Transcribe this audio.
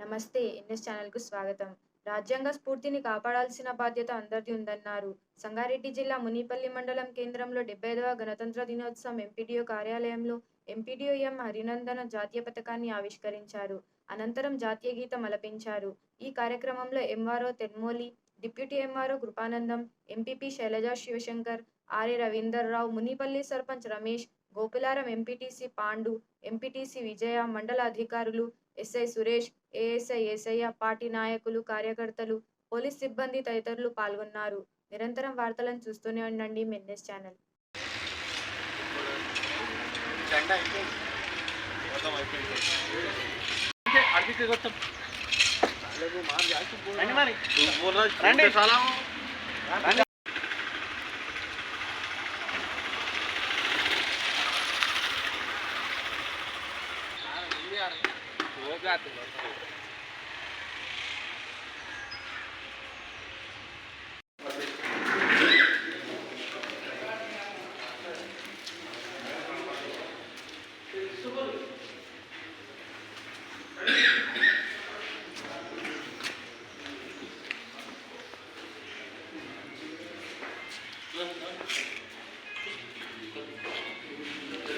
నమస్తే ఎన్ఎస్ ఛానల్కు స్వాగతం. రాజ్యాంగ స్ఫూర్తిని కాపాడాల్సిన బాధ్యత అందరిది ఉందన్నారు. సంగారెడ్డి జిల్లా మునిపల్లి మండలం కేంద్రంలో డెబ్బై ఐదవ గణతంత్ర దినోత్సవం ఎంపీడీఓ కార్యాలయంలో ఎంపీడీఓ ఎం హరినందన జాతీయ పథకాన్ని ఆవిష్కరించారు. అనంతరం జాతీయ గీతం అలపించారు. ఈ కార్యక్రమంలో MRO Thenmozhi deputy MRO Kripanandam MPP Sailaja Shivashankar RA Ravinder Rao Munipalli sarpanch Ramesh Gopilaram MPTC Pandu MPTC Vijaya మండల అధికారులు SI Suresh ASI Esayya party నాయకులు కార్యకర్తలు పోలీస్ సిబ్బంది తదితరులు పాల్గొన్నారు. నిరంతరం వార్తలను చూస్తూనే ఉండండి మెన్నెస్ ఛానల్. सुरू जाते Thank you.